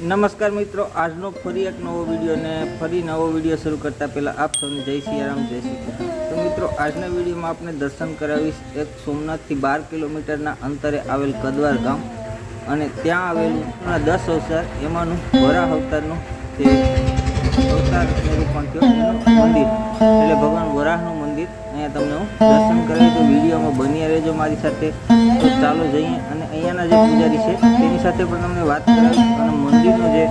નમસ્કાર મિત્રો, આજનો ફરી એક નવો વીડિયો અને ફરી નવો વીડિયો શરૂ કરતા પહેલાં આપ સૌને જય સિયારામ જય શ્રી તો મિત્રો, આજના વિડીયોમાં આપણે દર્શન કરાવીશ એક સોમનાથથી બાર કિલોમીટરના અંતરે આવેલ કદવાર ગામ અને ત્યાં આવેલું દસ અવતાર, એમાંનું વરાહ અવતારનું જે અવતાર નિરૂપણ થયો. મંદિર, એટલે ભગવાન વરાહનું મંદિર. અહીંયા તમને હું દર્શન કરાવી તો વિડીયોમાં બન્યા રહેજો મારી સાથે. તો ચાલો જઈએ અને અહીંયાના જે પૂજારી છે, તેની સાથે પણ તમને વાત કરાવીશ અને મંદિરનો જે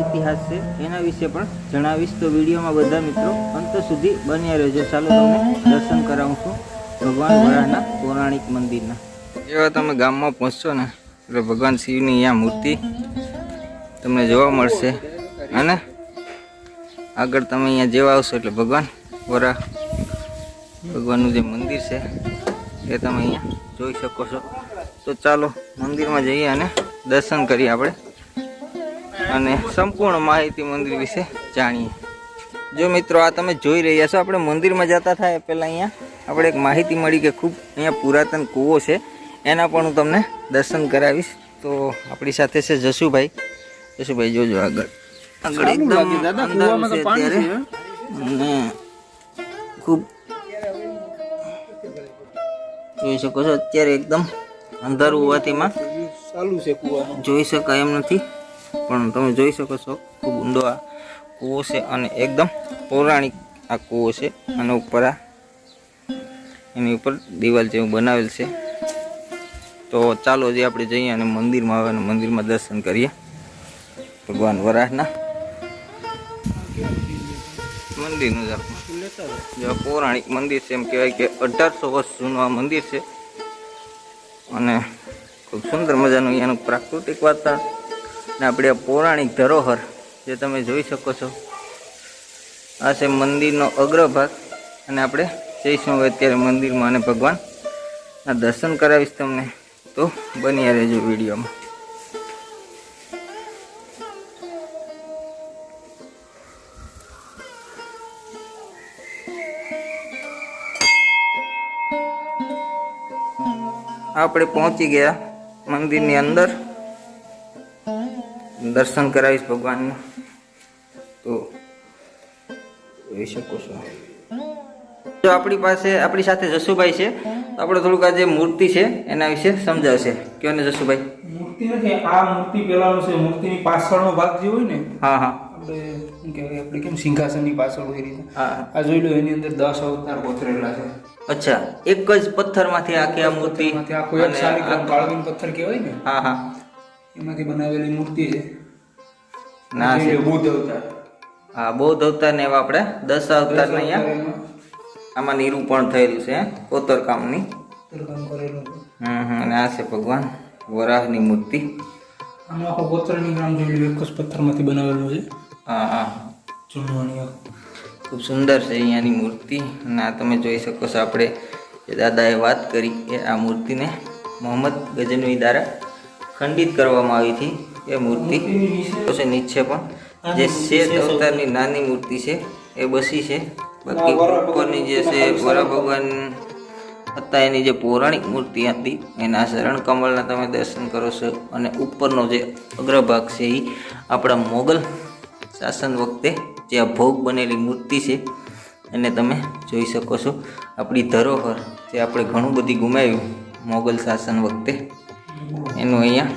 ઇતિહાસ છે, એના વિશે પણ જણાવીશ. તો વિડીયોમાં બધા મિત્રો અંત સુધી બન્યા રહેજો. ચાલો તમને દર્શન કરાવું છું ભગવાન વરાહના પૌરાણિક મંદિરના. જેવા તમે ગામમાં પહોંચશો ને, એટલે ભગવાન શિવની અહીંયા મૂર્તિ તમને જોવા મળશે. અને આગળ તમે અહીંયા જેવા આવશો એટલે ભગવાન વરા ભગવાનનું જે મંદિર છે, એ તમે અહીંયા જોઈ શકો છો. તો ચાલો મંદિરમાં જઈએ અને દર્શન કરીએ આપણે. અને સંપૂર્ણ માહિતી મંદિર વિશે જાણીએ. જો મિત્રો આ તમે જોઈ રહ્યા છો આપણે મંદિરમાં જતા થાય પહેલાં અહીંયા. આપણે એક માહિતી મળી કે ખૂબ અહીંયા પુરાતન કૂવો છે. એના પણ હું તમને દર્શન કરાવીશ. તો આપણી સાથે છે જશુભાઈ જશુભાઈ જોજો આગળ. આગળ એકદમ અંદર છે અત્યારે. અને ખૂબ જોઈ શકો છો. અત્યારે એકદમ અંધારું હોવાથી માં ચાલુ છે કુવાનું જોઈ શકાય એમ નથી પણ તમે જોઈ શકો છો ખૂબ ઊંડો આ કૂવો છે અને એકદમ પૌરાણિક આ કૂવો છે. અને ઉપર આ એની ઉપર દિવાલ જેવું બનાવેલ છે. તો ચાલો જે આપણે જઈએ અને મંદિરમાં આવે અને મંદિરમાં દર્શન કરીએ. ભગવાન વરાહના મંદિરનું જ આપણું. પૌરાણિક મંદિર છે, એમ કહેવાય કે અઢારસો વર્ષ જૂનું આ મંદિર છે. અને ખૂબ સુંદર મજાનું અહીંયાનું પ્રાકૃતિક વાતાવરણ. અને આપણી આ પૌરાણિક ધરોહર, જે તમે જોઈ શકો છો, આ છે મંદિરનો અગ્રભાગ. અને આપણે જઈશું અત્યારે મંદિરમાં અને ભગવાનના દર્શન કરાવીશ તમને. તો બની રહેજો વિડીયોમાં. આપણે પહોંચી ગયા મંદિરની અંદર. દર્શન કરાવીશ ભગવાનના. તો જોઈ શકો છો. જો આપણી પાસે આપણી સાથે જસુભાઈ છે તો આપણે થોડુંક આ જે મૂર્તિ છે એના વિશે સમજાવશે. કયો ને જસુભાઈ? મૂર્તિ નથી આ મૂર્તિ પેલાનો છે મૂર્તિની પાછળનો ભાગ જે હોય ને હા હા. આપણે કેમ સિંહાસનની પાછળ હોય રીતે. હા આ જોઈ લો એની અંદર દસ અવતાર કોતરેલા છે. અચ્છા એક જ પથ્થરમાંથી આખી આ મૂર્તિ આખો એક શાલિગ્રામ કાળવીન પથ્થર કહેવાય ને? હા હા. એમાંથી બનાવેલી મૂર્તિ છે. ના છે. બુદ્ધ અવતાર. હા બૌદ્ધ અવતાર ને એવા આપણે દસ અવતારને અહીંયા. આમાં નિરૂપણ થયેલું છે કોતર કામની કોતરકામ કરેલું છે. હમ હમ અને આ છે ભગવાન વરાહની મૂર્તિ. આનો આખો કોતરની ગ્રામ જોઈ લો એક જ પથ્થરમાંથી બનાવેલું છે. હા હા. આખું. ખૂબ સુંદર છે અહીંયાની મૂર્તિ. અને આ તમે જોઈ શકો છો આપણે દાદાએ વાત કરી કે આ મૂર્તિને મોહમ્મદ ગજનવી દ્વારા ખંડિત કરવામાં આવી હતી. એ મૂર્તિ નીચે પણ. જે શેત અવતારની નાની મૂર્તિ છે, એ બસી છે. બાકી ઉપરની જે છે વરા ભગવાન હતા, એની જે પૌરાણિક મૂર્તિ હતી, એના શરણ કમળના તમે દર્શન કરો છો. અને ઉપરનો જે અગ્રભાગ છે એ આપણા મોગલ શાસન વખતે જે આ ભોગ બનેલી મૂર્તિ છે, એને તમે જોઈ શકો છો. આપણી ધરોહર જે આપણે ઘણું બધી ગુમાવ્યું મોગલ શાસન વખતે, એનું અહીંયા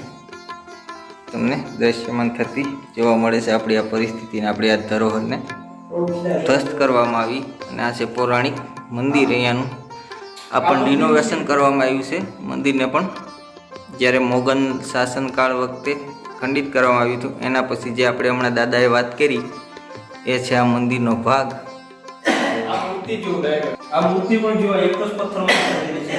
તમને દ્રશ્યમાન થતી જોવા મળે છે આપણી આ પરિસ્થિતિને આપણી આ ધરોહરને ધ્વસ્ત કરવામાં આવી. અને આ છે પૌરાણિક મંદિર અહીંયાનું. આ પણ રિનોવેશન કરવામાં આવ્યું છે. મંદિરને પણ જ્યારે મોગલ શાસનકાળ વખતે ખંડિત કરવામાં આવ્યું હતું, એના પછી જે આપણે હમણાં દાદાએ વાત કરી એ છે આ મંદિરનો ભાગ. આ મૂર્તિ જો. આ મૂર્તિ પણ જો એક જ પથ્થરમાં બનેલી છે.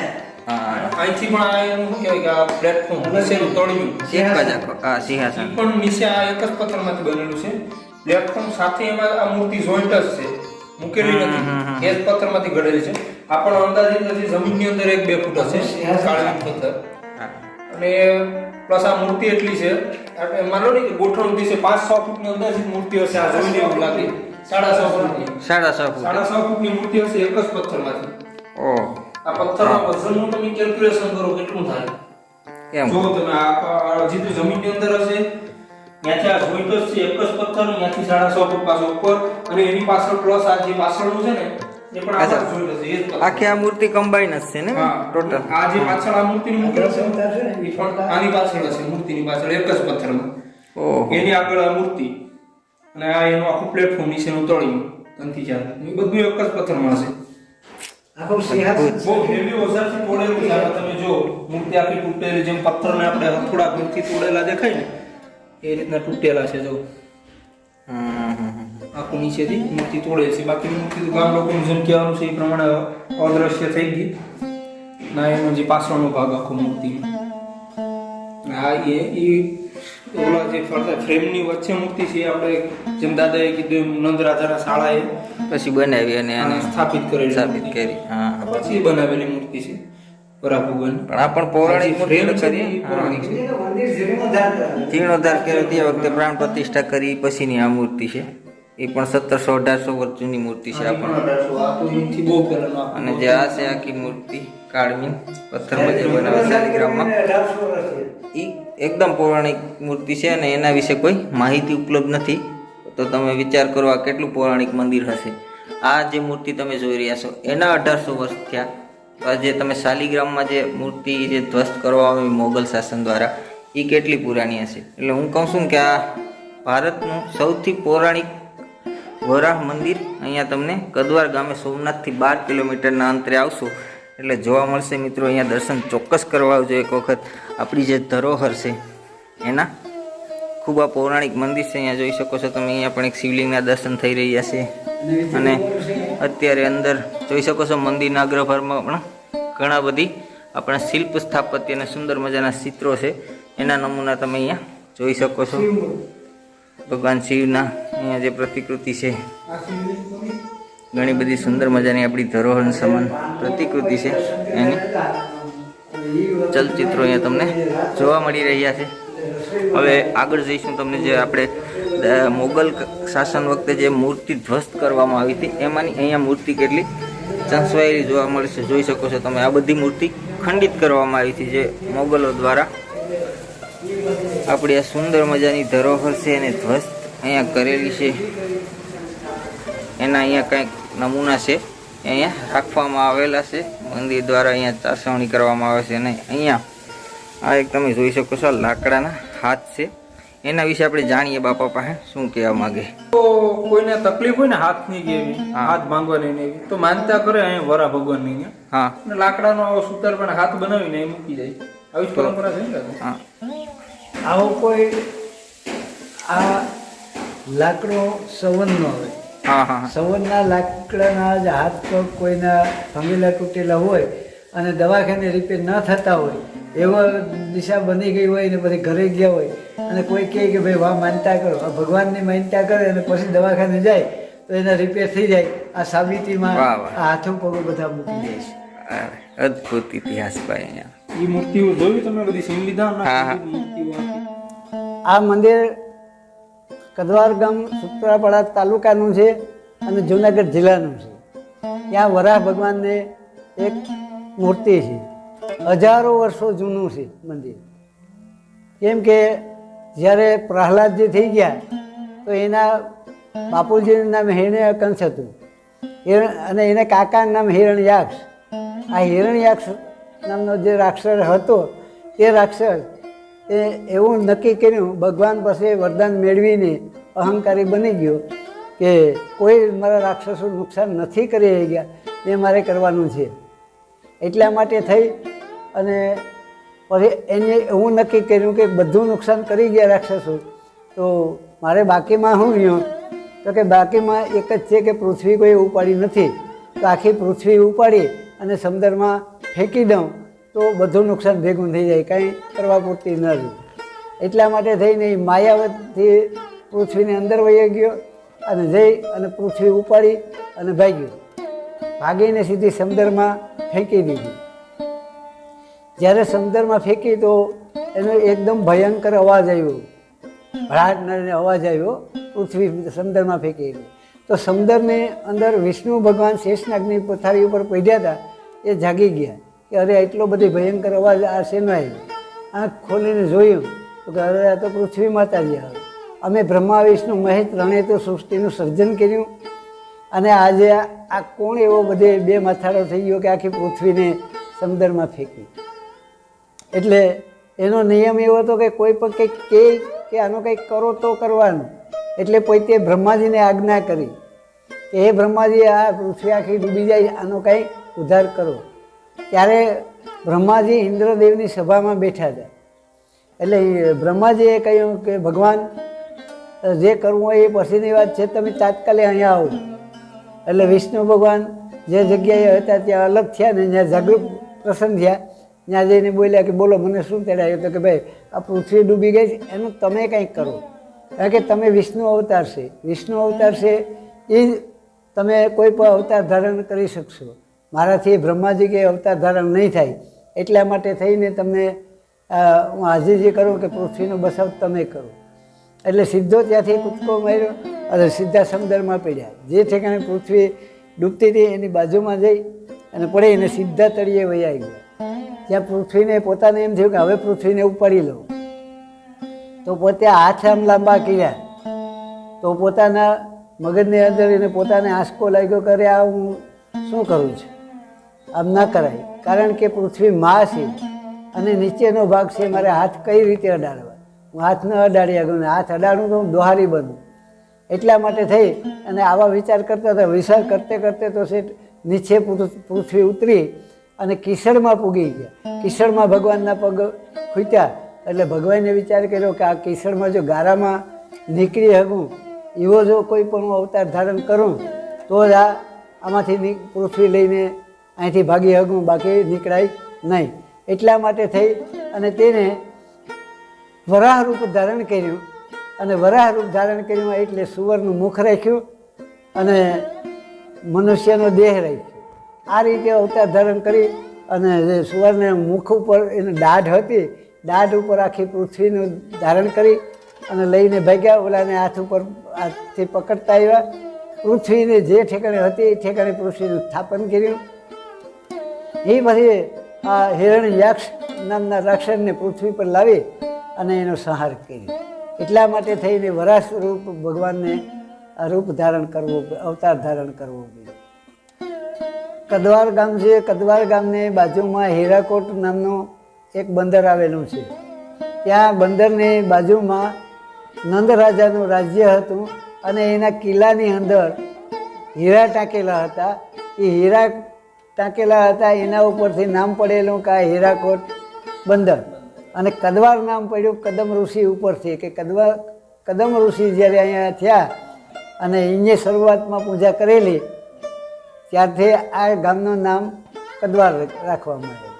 અહીંથી પણ આ એનું શું કહેવાય કે આ પ્લેટફોર્મ નીચેનું તળિયું. એક જ આખો આ સિંહાસન. પણ નીચે આ એક જ પથ્થરમાંથી બનેલું છે. પ્લેટફોર્મ સાથે એમાં આ મૂર્તિ જોઈન્ટ જ છે. મૂકેલી. નથી. એ જ પથ્થરમાંથી ઘડેલી છે. આ પણ અંદાજિત જમીનની અંદર એક બે ફૂટ હશે. કાળી પથ્થર અને પ્લસ આ મૂર્તિ એટલી છે. માનો ને કે ગોઠણ છે. પાંચ છ ફૂટની અંદાજિત મૂર્તિ હશે. આ જોઈને એવું લાગે. સાડા છ ફૂટની. સાડા છ ફૂટ. સાડા છ ફૂટની મૂર્તિ હશે એક જ પથ્થરમાંથી. ઓ. આ પથ્થર ના વજનનું તમે કેલ્ક્યુલેશન કરો કેટલું થાય. કેમ જો તમે આ જીતું જમીનની અંદર હશે. ત્યાંથી આ જોઈતો છે. એક જ પથ્થર ત્યાંથી સાડા સો ફૂટ પાછો ઉપર. અને એની પાછળ પ્લસ આ જે પાછળનું છે ને છે પથ્થર. આખી આ મૂર્તિ કમ્બાઈન જ છે ને ટોટલ આ જે પાછળ આ મૂર્તિની મૂર્તિ છે આની પાછળ હશે મૂર્તિની પાછળ એક જ પથ્થરમાં. એની આગળ આ મૂર્તિ. અને આ એનું આખું પ્લેટફોર્મ નીચેનું તળિયું ત્રણથી ચાર એ બધું એક જ પથ્થરમાં આખું બહુ હેવી તોડેલું છે આમાં તમે જો મૂર્તિ આખી તૂટેલી જેમ પથ્થરને આપણે થોડા મૂર્તિ તોડેલા દેખાય ને એ રીતના તૂટેલા છે જો. હમ, હમ. આખું નીચેથી મૂર્તિ તોડે છે. બાકી મૂર્તિ તો ગામ લોકોનું જેમ કહેવાનું છે એ પ્રમાણે અદ્રશ્ય થઈ ગઈ. ના એનો જે પાછળનો ભાગ આખો મૂર્તિનો હા એ એ ઓલા જે ફરતા ફ્રેમની વચ્ચે મૂર્તિ છે એ આપણે જેમ દાદાએ કીધું એમ નંદ રાજાના શાળાએ પછી બનાવી અને આને આને સ્થાપિત કરેલી સ્થાપિત કરી. હા પછી બનાવેલી મૂર્તિ છે વરા ભગવાન પણ આ પણ પૌરાણિક ફ્રેમ છે કરી પૌરાણિક એનું. જીર્ણોદ્ધાર કર્યો તે વખતે પ્રાણ પ્રતિષ્ઠા કરી પછીની આ મૂર્તિ છે. એ પણ સત્તરસો અઢારસો વર્ષ જૂની મૂર્તિ છે આ આ પણ. પણ અઢારસો. આ તો એનાથી બહુ પહેલાનો આખો અને જે આ છે આખી મૂર્તિ કાળમીન પથ્થરમાં જે બનાવે શાલિગ્રામમાં. એ એકદમ પૌરાણિક મૂર્તિ છે અને એના વિશે કોઈ માહિતી ઉપલબ્ધ નથી. તો તમે વિચાર કરો આ કેટલું પૌરાણિક મંદિર હશે. આ જે મૂર્તિ તમે જોઈ રહ્યા છો એના અઢારસો વર્ષ થયા. જે તમે શાલિગ્રામમાં જે મૂર્તિ જે ધ્વસ્ત કરવામાં આવી મોગલ શાસન દ્વારા એ કેટલી પુરાણી હશે? એટલે હું કહું છું કે આ ભારતનું સૌથી પૌરાણિક વરાહ મંદિર. અહીંયા તમને કદવાર ગામે સોમનાથથી બાર કિલોમીટરના અંતરે આવશો. એટલે જોવા મળશે મિત્રો, અહીંયા દર્શન ચોક્કસ કરવા આવજો એક વખત. આપણી જે ધરોહર છે, એના ખૂબ આ પૌરાણિક મંદિર છે, અહીંયા જોઈ શકો છો તમે, અહીંયા પણ એક શિવલિંગના દર્શન થઈ રહ્યા છે. અને અત્યારે અંદર જોઈ શકો છો મંદિરના અગ્રભારમાં પણ ઘણા બધી આપણા શિલ્પ સ્થાપત્ય અને સુંદર મજાના ચિત્રો છે. એના નમૂના તમે અહીંયા જોઈ શકો છો. ભગવાન શિવના અહીંયા જે પ્રતિકૃતિ છે. ઘણી બધી સુંદર મજાની આપણી ધરોહર સમાન પ્રતિકૃતિ છે એની ચલચિત્રો અહીંયા તમને જોવા મળી રહ્યા છે હવે આગળ જઈશું તમને જે આપણે મોગલ શાસન વખતે જે મૂર્તિ ધ્વસ્ત કરવામાં આવી હતી, એમાંની અહીંયા મૂર્તિ કેટલી ચંસવાયેલી જોવા મળશે, જોઈ શકો છો તમે આ બધી મૂર્તિ ખંડિત કરવામાં આવી હતી જે મોગલો દ્વારા આપણી આ સુંદર મજાની ધરોહર છે એને ધ્વસ્ત અહીંયા કરેલી છે. એના અહીંયા કંઈક નમૂના છે. અહીંયા રાખવામાં આવેલા છે. મંદિર દ્વારા અહીંયા ચાસવણી કરવામાં આવે છે અને અહીંયા આ એક તમે જોઈ શકો છો લાકડાના હાથ છે. એના વિશે આપણે જાણીએ બાપા પાસે શું કહેવા માંગે? તો કોઈને તકલીફ હોય ને હાથની કે. હાથ માંગવાની ને તો માનતા કરે અહીંયા વરા ભગવાનની ને હા. લાકડાનો સુતાર પણ હાથ બનાવીને મૂકી જાય. આવી પરંપરા છે ને હા. આવો કોઈ આ લાકડો સવનનો હોય. સંવનના લાકડાના જ હાથ પગ કોઈના ભંગેલા તૂટેલા હોય અને દવાખાને રિપેર ન થતા હોય એવો દિશા બની ગઈ હોય ને પછી ઘરે ગયા હોય અને કોઈ કહે કે ભાઈ વાહ માનતા કરો. આ ભગવાનની માનતા કરે અને પછી દવાખાને જાય તો એના રિપેર થઈ જાય. આ સાબિતીમાં. આ હાથો પગો બધા મૂકી જાય છે. અદ્ભુત ઇતિહાસ ભાઈ અહીંયા. મૂર્તિઓ તમે બધી સંવિધાન. આ મંદિર કદવાર ગામ સુત્રાપાડા તાલુકાનું છે અને જુનાગઢ જિલ્લાનું છે. ત્યાં વરાહ ભગવાનને એક મૂર્તિ છે. હજારો વર્ષો જૂનું છે મંદિર. કેમ કે જ્યારે પ્રહલાદજી થઈ ગયા તો એના બાપુજીનું નામ હિરણ્ય કંસ હતું. હિરણ અને એના કાકાનું નામ હિરણ્યાક્ષ. આ હિરણ્યાક્ષ નામનો જે રાક્ષસ હતો, એ રાક્ષસ એ એવું નક્કી કર્યું, ભગવાન પાસે વરદાન મેળવીને અહંકારી બની ગયો કે કોઈ મારા રાક્ષસો નુકસાન નથી કરી ગયા એ મારે કરવાનું છે. એટલા માટે થઈ અને પછી એને એવું નક્કી કર્યું કે બધું નુકસાન કરી ગયા રાક્ષસો, તો મારે બાકીમાં શું રહ્યું? તો કે બાકીમાં એક જ છે કે પૃથ્વી કોઈ ઉપાડી નથી. તો આખી પૃથ્વી ઉપાડી અને સમુદ્રમાં ફેંકી દઉં, તો બધું નુકસાન ભેગું થઈ જાય, કાંઈ કરવા પૂરતી ન રહી. એટલા માટે થઈને એ માયાવતથી પૃથ્વીની અંદર વહી ગયો અને જઈ અને પૃથ્વી ઉપાડી અને ભાગ્યો. ભાગીને સીધી સમુદ્રમાં ફેંકી દીધી. જ્યારે સમુદ્રમાં ફેંકી તો એનો એકદમ ભયંકર અવાજ આવ્યો. ભડાટ નડીને અવાજ આવ્યો, પૃથ્વી સમુદ્રમાં ફેંકી તો સમુદ્રની અંદર વિષ્ણુ ભગવાન શેષનાગની પથારી ઉપર પડ્યા હતા, એ જાગી ગયા. કે અરે એટલો બધી ભયંકર અવાજ આ શેનો આંખ ખોલીને જોયું તો કે અરે આ તો પૃથ્વી માતાજી આવે. અમે બ્રહ્મા, વિષ્ણુ મહેશ ત્રણેય તો સૃષ્ટિનું સર્જન કર્યું. અને આજે આ કોણ એવો બધે બે મથાળો થઈ ગયો કે આખી પૃથ્વીને સમુદ્રમાં ફેંકી. એટલે એનો નિયમ એવો હતો કે કોઈ પણ કંઈક કે કે આનો કંઈક કરો તો કરવાનું. એટલે પોતે બ્રહ્માજીને આજ્ઞા કરી કે, હે બ્રહ્માજી, આ પૃથ્વી આખી ડૂબી જાય, આનો કંઈ ઉદ્ધાર કરો. ત્યારે બ્રહ્માજી ઇન્દ્રદેવની સભામાં બેઠા હતા. એટલે બ્રહ્માજીએ કહ્યું કે, ભગવાન, જે કરવું હોય એ પછીની વાત છે, તમે તાત્કાલિક અહીંયા આવો. એટલે વિષ્ણુ ભગવાન જે જગ્યાએ હતા ત્યાં અલગ થયા ને, જ્યાં જાગૃત પ્રસન્ન થયા, ત્યાં જઈને બોલ્યા કે, બોલો, મને શું તેડાયું? તો કે, ભાઈ, આ પૃથ્વી ડૂબી ગઈ છે, એનું તમે કંઈક કરો. કારણ કે તમે વિષ્ણુ અવતાર છે. વિષ્ણુ અવતાર છે એ તમે કોઈ પણ અવતાર ધારણ કરી શકશો. મારાથી બ્રહ્માજી કે અવતાર ધારણ નહીં થાય, એટલા માટે થઈને તમને હું હાજી જે કરું કે પૃથ્વીનો બસાવ તમે કરો. એટલે સીધો ત્યાંથી કૂદકો માર્યો અને સીધા સમુદ્રમાં પડ્યા. જે ઠેકાણે પૃથ્વી ડૂબતી હતી એની બાજુમાં જઈ અને પડે એને સીધા તળિયે વૈયા ગયા ત્યાં પૃથ્વીને પોતાને એમ થયું કે હવે પૃથ્વીને ઉપાડી લઉં. તો પોતે હાથ આમ લાંબા કર્યા. તો પોતાના મગજની અંદર એને પોતાને આંસકો લાગ્યો કરે આ હું શું કરું છું? આમ ના કરાય. કારણ કે પૃથ્વી માં છે અને નીચેનો ભાગ છે મારે હાથ કઈ રીતે અડાડવા? હું હાથ ન અડાડી આગળ હાથ અડાડું તો હું દોહારી બનું. એટલા માટે થઈ અને આવા વિચાર કરતા હતા. વિચાર કરતે કરતે તો છે નીચે પૃથ્વી ઉતરી અને કિશળમાં પૂગી ગયા. કિશળમાં ભગવાનના પગ ખૂટ્યા. એટલે ભગવાને વિચાર કર્યો કે આ કિશળમાં જો ગારામાં નીકળી શકું, એવો જો કોઈ પણ હું અવતાર ધારણ કરું, તો જ આ આમાંથી પૃથ્વી લઈને અહીંથી ભાગી હગું, બાકી નીકળાય નહીં. એટલા માટે થઈ અને તેને વરાહ રૂપ ધારણ કર્યું. અને વરાહ રૂપ ધારણ કર્યું એટલે સુવરનું મુખ રાખ્યું અને મનુષ્યનો દેહ રાખ્યો. આ રીતે અવતાર ધારણ કરી અને જે સુવરને મુખ ઉપર એની દાઢ હતી, દાઢ ઉપર આખી પૃથ્વીનું ધારણ કરી અને લઈને ભાગ્યા. ઓલાને હાથ ઉપર હાથથી પકડતા આવ્યા. પૃથ્વીને જે ઠેકાણે હતી એ ઠેકાણે પૃથ્વીનું સ્થાપન કર્યું. એ પછી આ હિરણ યક્ષ નામના રાક્ષસને પૃથ્વી પર લાવી અને એનો સંહાર કર્યો. એટલા માટે થઈને વરાહ રૂપ ભગવાનને રૂપ ધારણ કરવું અવતાર ધારણ કરવો પડ્યો. કદવાર ગામ છે કદવાર ગામની બાજુમાં હીરાકોટ નામનું એક બંદર આવેલું છે. ત્યાં બંદરની બાજુમાં નંદ રાજાનું રાજ્ય હતું અને એના કિલ્લાની અંદર હીરા ટાંકેલા હતા. એ હીરા ટાંકેલા હતા, એના ઉપરથી નામ પડેલું કે હીરાકોટ બંદર. અને કદવાર નામ પડ્યું કદમ ઋષિ ઉપરથી, કે કદવા, કદમ ઋષિ જ્યારે અહીંયા થયા અને એને શરૂઆતમાં પૂજા કરેલી, ત્યારથી આ ગામનું નામ કદવાર રાખવામાં આવ્યું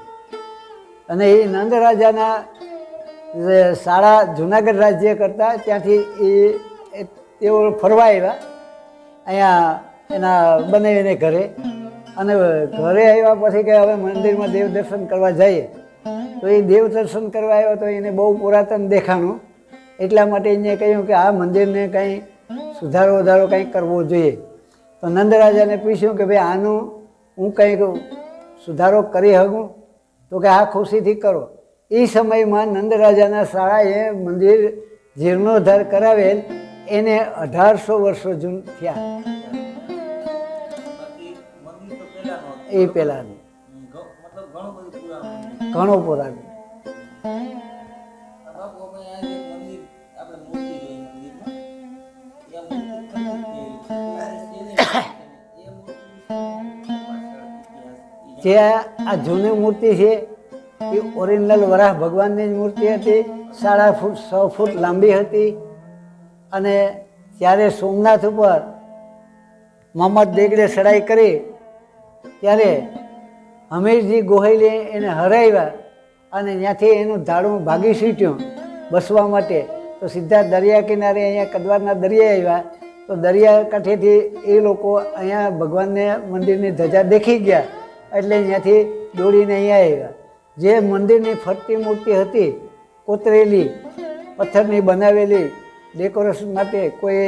અને એ નંદ રાજાના શાળા જુનાગઢ રાજ્ય કરતા, ત્યાંથી એ તેઓ ફરવા આવ્યા. અહીંયા એના, બનાવીને ઘરે અને ઘરે આવ્યા પછી કે હવે મંદિરમાં દેવ દર્શન કરવા જઈએ, તો એ દેવ દર્શન કરવા આવ્યો તો એને બહુ પુરાતન દેખાણું. એટલા માટે એને કહ્યું કે આ મંદિરને કંઈ સુધારો વધારો કંઈક કરવો જોઈએ. તો નંદરાજાને પૂછ્યું કે ભાઈ, આનું હું કંઈક સુધારો કરી શકું? તો કે આ ખુશીથી કરો. એ સમયમાં નંદરાજાના શાળાએ મંદિર જીર્ણોદ્ધાર કરાવેલ. એને અઢારસો વર્ષો જૂન થયા. એ પહેલાંનું ઘણું ઇતિહાસ જે આ જૂની મૂર્તિ છે, એ ઓરિજિનલ વરાહ ભગવાનની જ મૂર્તિ હતી. સાડા ફૂટ, સો ફૂટ લાંબી હતી. અને ત્યારે સોમનાથ ઉપર મોહમ્મદ બેગડે ચડાઈ કરી ત્યારે હમીરજી ગોહિલે એને હરાવ્યા અને ત્યાંથી એનું ધાડું ભાગી છૂટ્યું બસવા માટે. તો સીધા દરિયા કિનારે અહીંયા કદવારના દરિયા આવ્યા. તો દરિયા કાંઠેથી એ લોકો અહીંયા ભગવાનને મંદિરની ધજા દેખી ગયા એટલે અહીંયાથી દોડીને અહીંયા આવ્યા. જે મંદિરની ફરતી મૂર્તિ હતી, કોતરેલી, પથ્થરની બનાવેલી, ડેકોરેશન માટે કોઈ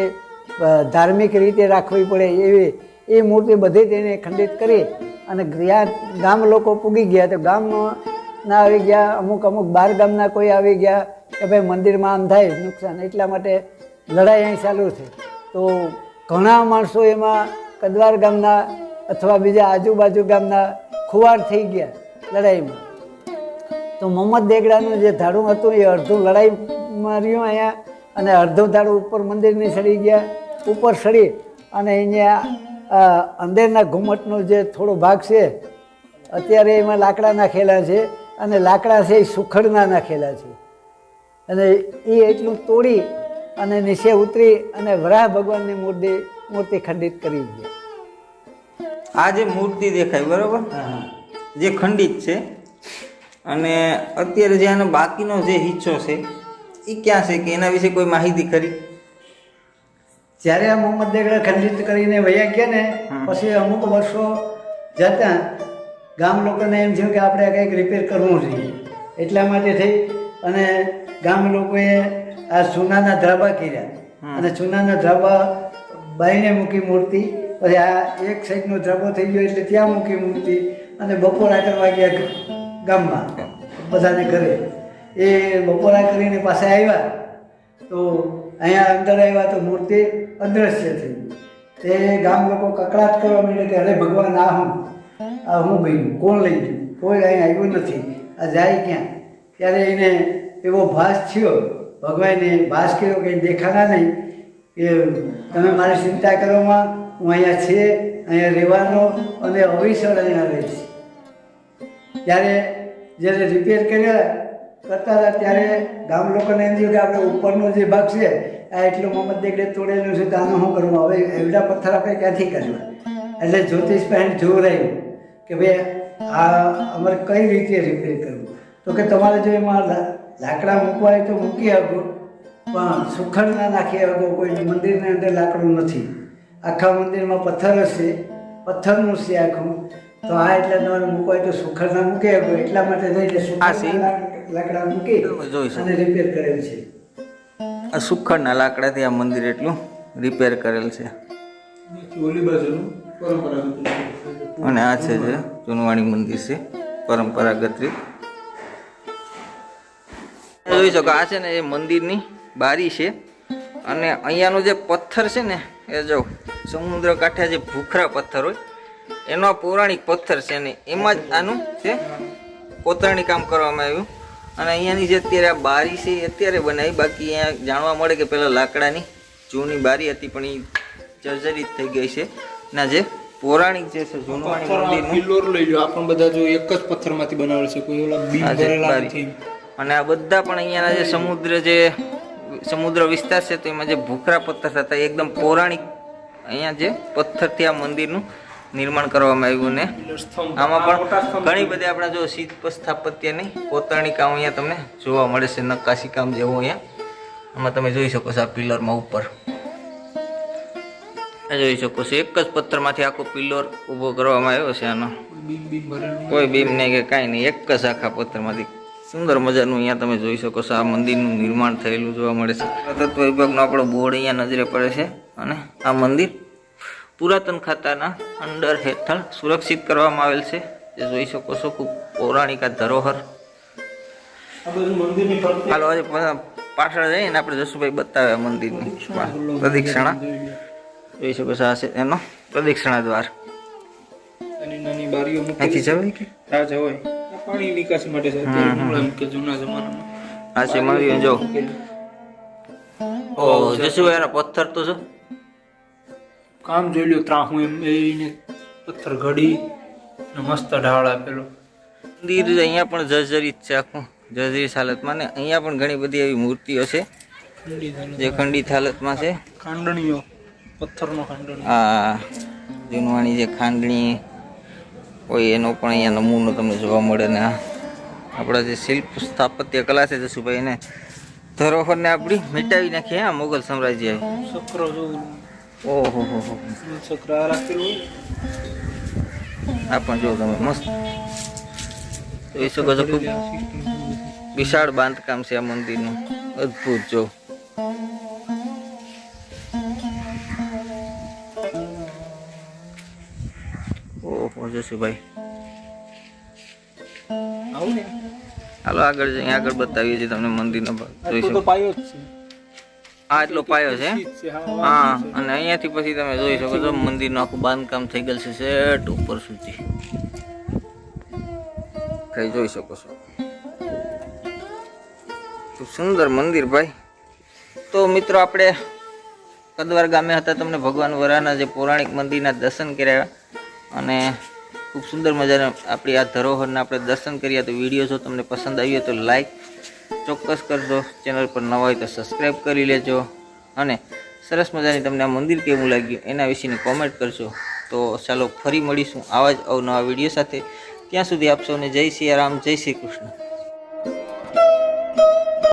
ધાર્મિક રીતે રાખવી પડે એવી એ મૂર્તિ બધી તેને ખંડિત કરી અને જ્યાં ગામ લોકો પૂગી ગયા. તો ગામમાં ના આવી ગયા, અમુક અમુક બાર ગામના કોઈ આવી ગયા કે ભાઈ મંદિરમાં આમ થાય, નુકસાન. એટલા માટે લડાઈ અહીં ચાલુ છે. તો ઘણા માણસો એમાં કદવાર ગામના અથવા બીજા આજુબાજુ ગામના ખુવાર થઈ ગયા લડાઈમાં. તો મોહમ્મદ દેગડાનું જે ધાડું હતું એ અડધું લડાઈ માર્યું અહીંયા અને અડધું ધાડું ઉપર મંદિરની સડી ગયા. ઉપર સડી અને અહીંયા અંદરના ઘુમટનો જે થોડો ભાગ છે અત્યારે એમાં લાકડા નાખેલા છે અને લાકડા છે એ સુખડના નાખેલા છે. અને એ એટલું તોડી અને નીચે ઉતરી અને વરાહ ભગવાનની મૂર્તિ મૂર્તિ ખંડિત કરી છે. આ જે મૂર્તિ દેખાય બરોબર? જે ખંડિત છે. અને અત્યારે જે આનો બાકીનો જે હિસ્સો છે એ ક્યાં છે કે એના વિશે કોઈ માહિતી ખરી? જ્યારે આ મોહમ્મદ દેગડા ખંડિત કરીને વયા ગયા ને પછી અમુક વર્ષો જતા ગામ લોકોને એમ થયું કે આપણે આ કંઈક રિપેર કરવું જોઈએ. એટલા માટે થઈ અને ગામ લોકોએ આ સોનાના ધાબા કર્યા. અને સોનાના ધાબા બાઈને મૂકી મૂર્તિ પછી આ એક સાઈડનો ધાબો થઈ ગયો એટલે ત્યાં મૂકી મૂર્તિ અને બપોરા કરવા ગયા ગામમાં બધાને ઘરે. એ બપોરા કરીને પાસે આવ્યા તો અહીંયા અંદર આવ્યા તો મૂર્તિ અદ્રશ્ય થઈ તે ગામ લોકો કકડાટ કરવા માંડ્યા કે અરે ભગવાન, આ હું? આ હું બન્યું? કોણ લઈ ગયું? કોઈ અહીં આવ્યું નથી. આ જાય ક્યાં? ત્યારે એને એવો ભાસ થયો. ભગવાને ભાસ કર્યો કંઈ દેખાના નહીં. કે તમે મારી ચિંતા કરવામાં હું અહીંયા છે, અહીંયા રહેવાનો અને અવિસળ અહીંયા રહીશ. ત્યારે જ્યારે રિપેર કર્યા કરતા હતા ત્યારે ગામ લોકોને એમ થયું કે આપણે ઉપરનો જે ભાગ છે આ એટલું મોહમ્મદ દેગડે તોડેલું છે તો આમાં શું કરવું? હવે એવડા પથ્થર આપણે ક્યાંથી કરવા એટલે જ્યોતિષ પહેન જોવું રહ્યું કે ભાઈ આ અમારે કઈ રીતે રિપેર કરવું? તો કે તમારે જો એમાં લાકડા મૂકવા હોય તો મૂકી આપો પણ સુખડ ના નાખી આપો કોઈ મંદિરની અંદર લાકડું નથી. આખા મંદિરમાં પથ્થર હશે પથ્થરનું છે આખું. તો આ એટલે તમારે મૂકવા હોય તો સુખડ ના મૂકી આપો એટલા માટે છે? સુખડના લાકડા મૂકી જોઈ શકો. અને રિપેર કરેલ છે. આ સુખડના લાકડાથી આ મંદિર એટલું રિપેર કરેલ છે. અને આ છે જે જૂનવાણી મંદિર છે પરંપરાગત રીત. જોઈ શકો આ છે ને એ મંદિરની બારી છે. અને અહીંયાનો જે પથ્થર છે ને એ જો સમુદ્ર કાંઠે જે ભૂખરા પથ્થર હોય એનો પૌરાણિક પથ્થર છે ને એમાં જ આનું છે કોતરણી કામ કરવામાં આવ્યું. અને અહીંયાની જે અત્યારે આ બારી છે એ અત્યારે બનાવી બાકી અહીંયા જાણવા મળે કે પહેલાં લાકડાની જૂની બારી હતી પણ એ જર્જરિત થઈ ગઈ છે. ના જે પૌરાણિક જે છે જૂનું પિલ્લોર લઈ લો આ બધા જો એક જ પથ્થરમાંથી બનાવેલ છે. કોઈ ઓલા ભરેલા નથી. અને આ બધા પણ અહીંયાના જે સમુદ્ર જે સમુદ્ર વિસ્તાર છે તો એમાં જે ભૂખરા પથ્થર હતા એકદમ પૌરાણિક અહીંયા જે પથ્થરથી આ મંદિરનું. નિર્માણ કરવામાં આવ્યું ને? આમાં પણ ઘણી બધી આપણે જો શિલ્પ સ્થાપત્યની કોતરણી કામ અહીંયા તમને જોવા મળે છે નક્કાશી કામ જેવું અહીંયા. આમાં તમે જોઈ શકો છો આ પિલરમાં ઉપર. જોઈ શકો છો એક જ પથ્થરમાંથી આખો પિલ્લર ઊભો કરવામાં આવ્યો છે આનો. કોઈ બીમ નહીં. કે કાંઈ નહીં એક જ આખા પથ્થરમાંથી. સુંદર મજાનું અહીંયા તમે જોઈ શકો છો આ મંદિરનું નિર્માણ થયેલું જોવા મળે છે. તત્વ વિભાગનો આપણો બોર્ડ અહીંયા નજરે પડે છે અને આ મંદિર પુરાતન ખાતાના અંડર હેઠળ સુરક્ષિત કરવામાં આવેલ છે. જે જોઈ શકો છો ખૂબ પૌરાણિક આ ધરોહર. હાલો આજે પાછળ જઈને આપણે જસુભાઈ બતાવે મંદિરની પ્રદક્ષિણા. જોઈ શકો છો આ છે એનો પ્રદક્ષિણા દ્વાર. નાની બારીઓ મૂકી જવાય કે? આ જવાય. પાણી નિકાસી માટે છે. અત્યારે હમણાં એમ કે જૂના જમાનામાં. આ છે મારી જો. ઓ જસુભાઈ પથ્થર તો જો. કામ જોઈ લ્યો ત્રાહું એમ એને પથ્થર ઘડી ને મસ્ત ઢાળ આપેલો. મંદિર અહીંયા પણ જર્જરિત છે આખું. જર્જરિત હાલતમાં ને અહીંયા પણ ઘણી બધી એવી મૂર્તિઓ છે. જે ખંડિત હાલતમાં છે. ખાંડણીઓ પથ્થરનો ખાંડણી. આ જૂનવાણી જે ખાંડણી હોય એનો પણ અહીંયા નમૂનો તમને જોવા મળે ને આપણા જે શિલ્પ સ્થાપત્ય કલા છે જસુભાઈ એને ધરોહરને આપણી મિટાવી નાખીએ હા મુગલ સામ્રાજ્ય ચક્ર ઓહો હો હો. આ રાખેલું હોય? આ પણ જો તમે મસ્ત. જોઈ શકો છો ખૂબ વિશાળ બાંધકામ છે આ મંદિરનું. અદ્ભુત જો ઓહો જશુભાઈ હાલો આગળ આગળ બતાવીએ છીએ તમને મંદિરનો ભાગ જોઈ શકો પાયો જ છે. આ એટલો પાયો છે? હા, અને અહીંયાથી પછી તમે જોઈ શકો છો મંદિરનું આખું બાંધકામ થઈ ગયેલ છે સેટ ઉપર સુધી. કઈ જોઈ શકો છો? સુંદર મંદિર ભાઈ. તો મિત્રો આપણે કદવાર ગામે હતા તમને ભગવાન વરાના જે પૌરાણિક મંદિરના દર્શન કર્યા. અને ખૂબ સુંદર મજાના આપણી આ ધરોહરના આપણે દર્શન કર્યા. તો વીડિયો જો તમને પસંદ આવ્યો તો લાઈક ચોક્કસ કરજો. ચેનલ પર નવા હોય તો સબસ્ક્રાઈબ કરી લેજો. અને સરસ મજાની તમને આ મંદિર કેવું લાગ્યું એના વિશેની કોમેન્ટ કરજો. તો ચાલો ફરી મળીશું આવા જ અવનવા વીડિયો સાથે. ત્યાં સુધી આપ સૌને જય સિયારામ જય શ્રી કૃષ્ણ.